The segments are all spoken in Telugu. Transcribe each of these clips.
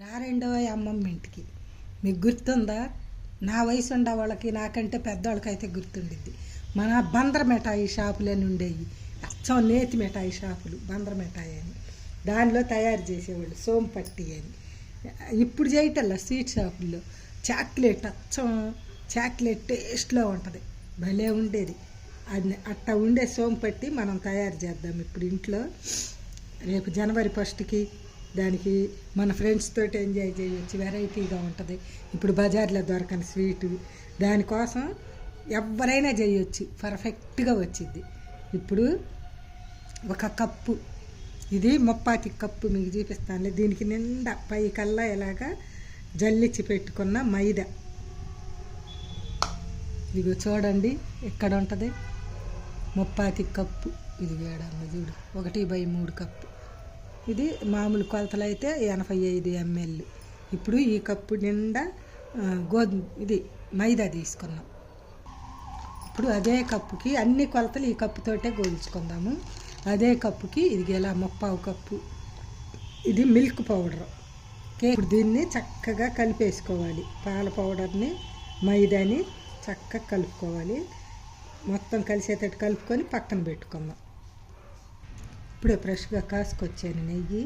రారెండో అమ్మమ్మ ఇంటికి. మీకు గుర్తుందా? నా వయసు ఉండే వాళ్ళకి నాకంటే పెద్దవాళ్ళకి అయితే గుర్తుండిద్ది. మన బందర మిఠాయి షాపులని ఉండేవి అచ్చం నేతి మిఠాయి షాపులు బందర మిఠాయి అని. దానిలో తయారు చేసేవాళ్ళు సోంపట్టి అని. ఇప్పుడు చేయటల్లా స్వీట్ షాపుల్లో. చాక్లెట్ అచ్చం చాక్లెట్ టేస్ట్లో ఉంటుంది. భలే ఉండేది. అది అట్టా ఉండే సోంపట్టి మనం తయారు చేద్దాం ఇప్పుడు ఇంట్లో. రేపు జనవరి ఫస్ట్కి దానికి మన ఫ్రెండ్స్ తోటి ఎంజాయ్ చేయొచ్చు వెరైటీగా ఉంటుంది. ఇప్పుడు బజార్లో దొరకని స్వీటు దానికోసం ఎవరైనా చేయొచ్చు పర్ఫెక్ట్గా వచ్చింది. ఇప్పుడు ఒక కప్పు ఇది ముప్పాతి కప్పు మీకు చూపిస్తానులే దీనికి నిండా పై కల్లా ఇలాగా జల్లిచ్చి పెట్టుకున్న మైదా. ఇదిగో చూడండి ఎక్కడ ఉంటుంది? ముప్పాతి కప్పు ఇది వేడమ్మ చూడు ఒకటి బై మూడు కప్పు. ఇది మామూలు కొలతలు అయితే ఎనభై ఐదు ఎంఎల్. ఇప్పుడు ఈ కప్పు నిండా గోధుమ ఇది మైదా తీసుకున్నాం. ఇప్పుడు అదే కప్పుకి అన్ని కొలతలు ఈ కప్పుతోటే గోల్చుకుందాము. అదే కప్పుకి ఇది ఇలా ముప్పావు కప్పు. ఇది మిల్క్ పౌడర్. ఇప్పుడు దీన్ని చక్కగా కలిపేసుకోవాలి. పాల పౌడర్ని మైదాని చక్కగా కలుపుకోవాలి. మొత్తం కలిసేటట్టు కలుపుకొని పక్కన పెట్టుకుందాం. ఇప్పుడే ఫ్రెష్గా కాసుకొచ్చాను నెయ్యి.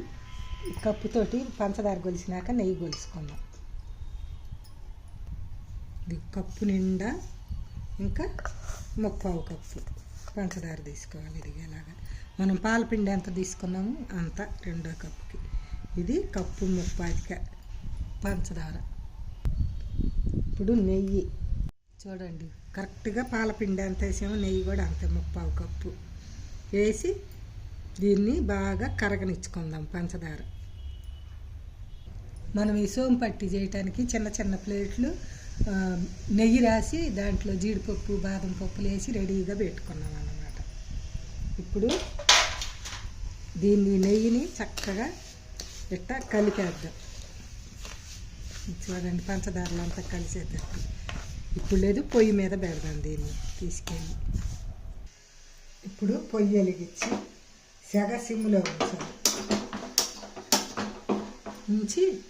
కప్పుతోటి పంచదార గొలిసినాక నెయ్యి గొలుసుకుందాం ఇది కప్పు నిండా ఇంకా ముప్పావు కప్పు పంచదార తీసుకోవాలి ఇదిగేలాగా. మనం పాలపిండి ఎంత తీసుకున్నాము అంత రెండో కప్పుకి. ఇది కప్పు ముప్పాదిక పంచదార. ఇప్పుడు నెయ్యి. చూడండి కరెక్ట్గా పాలపిండి ఎంత వేసామో నెయ్యి కూడా అంతే ముప్పావు కప్పు. వేసి దీన్ని బాగా కరగనిచ్చుకుందాం పంచదార. మనం ఈ సోంపట్టి చేయటానికి చిన్న చిన్న ప్లేట్లు నెయ్యి రాసి దాంట్లో జీడిపప్పు బాదం పప్పులు వేసి రెడీగా పెట్టుకున్నాం అన్నమాట. ఇప్పుడు దీన్ని నెయ్యిని చక్కగా ఇట్ట కలిపేద్దాం. చూడండి పంచదారలు అంతా కలిసేద్దాం. ఇప్పుడు లేదు పొయ్యి మీద పెడదాం దీన్ని తీసుకెళ్ళి. ఇప్పుడు పొయ్యి వెలిగించి సెగ సిమ్లో ఉంచాలి ఉంచి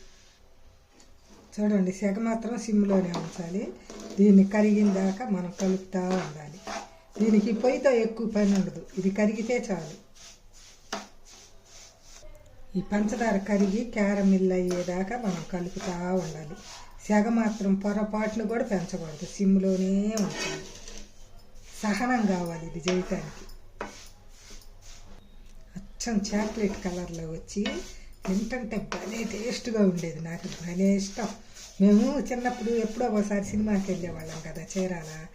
చూడండి సెగ మాత్రం సిమ్లోనే ఉంచాలి. దీన్ని కరిగిన దాకా మనం కలుపుతూ ఉండాలి. దీనికి పొయ్యితో ఎక్కువ పని ఉండదు. ఇది కరిగితే చాలు. ఈ పంచదార కరిగి క్యారమిల్ అయ్యేదాకా మనం కలుపుతూ ఉండాలి. సెగ మాత్రం పొరపాట్లు కూడా పెంచకూడదు. సిమ్లోనే ఉంచాలి. సహనం కావాలి ఇది చేయటానికి అచ్చం చాక్లెట్ కలర్లో వచ్చి తింటుంటే భలే టేస్ట్గా ఉండేది. నాకు భలే ఇష్టం. మేము చిన్నప్పుడు ఎప్పుడో ఒకసారి సినిమాకి వెళ్ళేవాళ్ళం కదా చీరాల.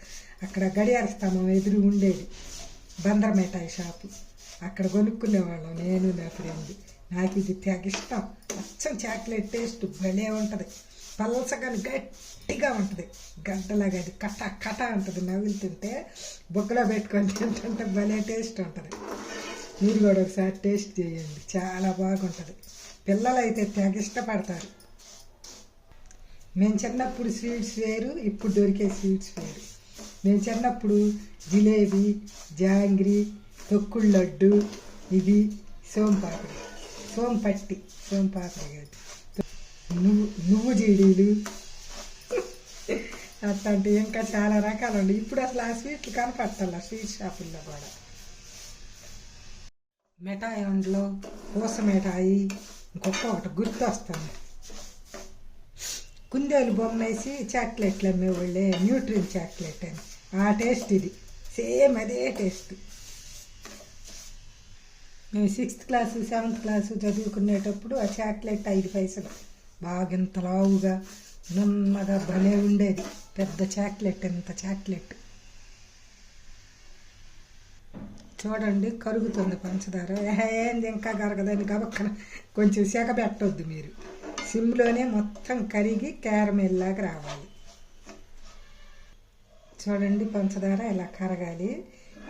అక్కడ గడియార స్తంభం ఎదురు ఉండేది. బందర్ మిఠాయి షాపు. అక్కడ కొనుక్కునేవాళ్ళం నేను నా ఫ్రెండ్. నాకు ఇది తెగ ఇష్టం. అచ్చం చాక్లెట్ టేస్ట్ భలే ఉంటుంది. పలసగాని గట్టిగా ఉంటుంది. గడ్డలాగా అది కట కట ఉంటుంది. నవ్వులుతుంటే బొక్కలో పెట్టుకొని తింటుంటే భలే టేస్ట్ ఉంటుంది. మీరు కూడా ఒకసారి టేస్ట్ చేయండి. చాలా బాగుంటుంది. పిల్లలు అయితే తెగ ఇష్టపడతారు. మేము చిన్నప్పుడు స్వీట్స్ వేరు ఇప్పుడు దొరికే స్వీట్స్ వేరు. మేము చిన్నప్పుడు జిలేబీ జాంగ్రీ తొక్కుడు లడ్డు ఇది సోంపాపిడి. సోంపట్టి సోంపాపిడి కాదు. నువ్వు నువ్వు జీడీలు. అట్లాంటి ఇంకా చాలా రకాలు ఉన్నాయి. ఇప్పుడు అసలు ఆ స్వీట్లు కనపట్టాల స్వీట్ షాపుల్లో కూడా. మిఠాయి అందులో పూస మిఠాయి ఇంకొక ఒకటి గుర్తొస్తుంది. కుందేలు బొమ్మ వేసి చాక్లెట్లు అమ్మేవాళ్ళే న్యూట్రిన్ చాక్లెట్ అని. ఆ టేస్ట్ ఇది. సేమ్ అదే టేస్ట్. మేము సిక్స్త్ క్లాసు సెవెంత్ క్లాసు చదువుకునేటప్పుడు ఆ చాక్లెట్ ఐదు పైసలు. బాగా ఇంత లావుగా నున్నగా భలే ఉండేది. పెద్ద చాక్లెట్ ఇంత చాక్లెట్. చూడండి కరుగుతుంది పంచదార. ఏంది ఇంకా కరగదని గబక్కన కొంచెం సెగ పెట్టొద్దు మీరు. సిమ్లోనే మొత్తం కరిగి క్యారమెల్లాగా రావాలి. చూడండి పంచదార ఇలా కరగాలి.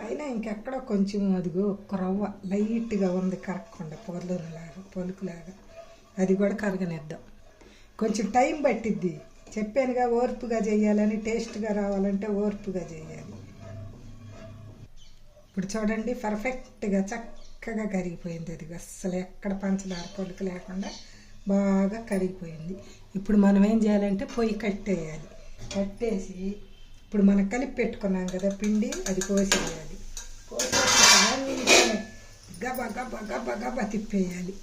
అయినా ఇంకెక్కడో కొంచెం అదిగో ఒక్క రవ్వ లైట్గా ఉంది కరగకుండా పొలలాగా పొలుకులాగా. అది కూడా కరగనిద్దాం. కొంచెం టైం పట్టిద్ది. చెప్పానుగా ఓర్పుగా చేయాలని టేస్ట్గా రావాలంటే ఓర్పుగా చేయాలి. ఇప్పుడు చూడండి పర్ఫెక్ట్గా చక్కగా కరిగిపోయింది. అది అస్సలు ఎక్కడ పంచదార పొలుకు లేకుండా బాగా కరిగిపోయింది. ఇప్పుడు మనం ఏం చేయాలంటే పొయ్యి కట్టేయాలి. కట్టేసి ఇప్పుడు మనం కలిపి పెట్టుకున్నాం కదా పిండి అది పోసేయాలి పోసేసి గబ గబ గబ గబ తిప్పేయాలి.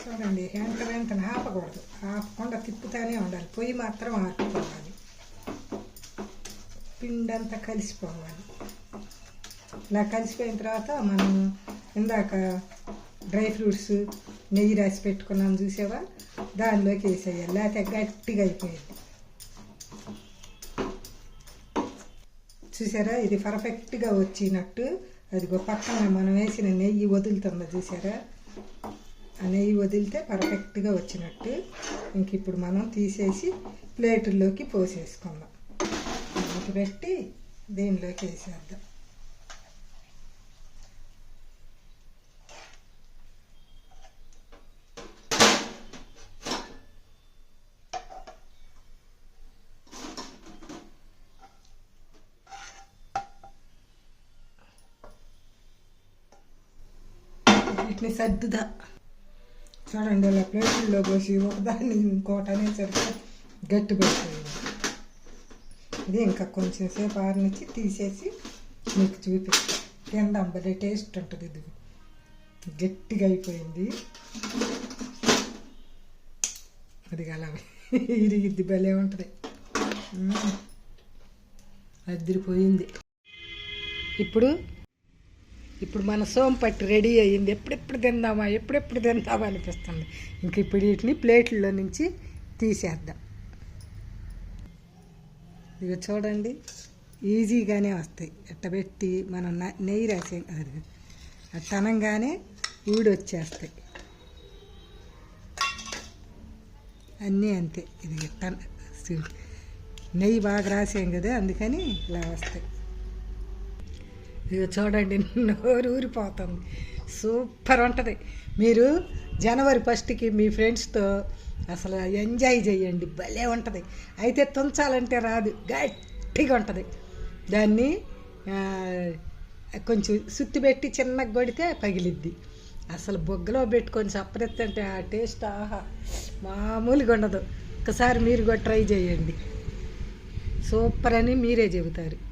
చూడండి వెంట వెంటనే ఆపకూడదు. ఆపకుండా తిప్పుతానే ఉండాలి. పొయ్యి మాత్రం ఆపుకోవాలి పిండంతా కలిసిపోవాలి. ఇలా కలిసిపోయిన తర్వాత మనం ఇందాక డ్రై ఫ్రూట్స్ నెయ్యి రాసి పెట్టుకున్నాం చూసావా? దానిలోకి వేసేయాలి. లేకపోతే గట్టిగా అయిపోయింది. చూసారా? ఇది పర్ఫెక్ట్గా వచ్చినట్టు. అదిగో పక్కన మనం వేసిన నెయ్యి వదులుతుంది చూసారా? ఆ నెయ్యి వదిలితే పర్ఫెక్ట్గా వచ్చినట్టు. ఇంక ఇప్పుడు మనం తీసేసి ప్లేటుల్లోకి పోసేసుకుందాం. పెట్టి దీనిలోకి వేసేద్దాం. వీటిని సర్దుదా. చూడండి ఇలా ప్లేట్లలో పోసి ఒకదాన్ని ఇంకోటనే సరిగ్గా గట్టి పడిపోయింది ఇది ఇంకా కొంచెం సేపు ఆరినిచ్చి తీసేసి మీకు చూపిస్తాను తిందాం బలే టేస్ట్ ఉంటుంది ఇది. గట్టిగా అయిపోయింది. అది అలా ఇరిగిద్ది భలే ఉంటుంది. మ్మ్. అదిరిపోయింది. ఇప్పుడు ఇప్పుడు మన సోంపట్టి రెడీ అయ్యింది. ఎప్పుడెప్పుడు తిందామా? ఎప్పుడెప్పుడు తిందామా అనిపిస్తుంది. ఇంక ఇప్పుడు వీటిని ప్లేట్లలో నుంచి తీసేద్దాం. ఇవి చూడండి. ఈజీగానే వస్తాయి. ఎట్ట పెట్టి మనం నెయ్యి రాసే అది అట్ట ఊడి వచ్చేస్తాయి అన్నీ అంతే. ఇది ఎట్ట నెయ్యి బాగా రాసాం కదా అందుకని ఇలా వస్తాయి. చూడండి నోరు ఊరిపోతుంది. సూపర్ ఉంటుంది. మీరు జనవరి ఫస్ట్కి మీ ఫ్రెండ్స్తో అసలు ఎంజాయ్ చేయండి భలే ఉంటుంది. అయితే తుంచాలంటే రాదు గట్టిగా ఉంటుంది. దాన్ని కొంచెం సుత్తి పెట్టి చిన్నగా కొడితే పగిలిద్ది. అసలు బొగ్గలో పెట్టుకొని చప్పరెత్తంటే ఆ టేస్ట్ ఆహా మామూలుగా ఉండదు. ఒకసారి మీరు కూడా ట్రై చేయండి. సూపర్ అని మీరే చెబుతారు.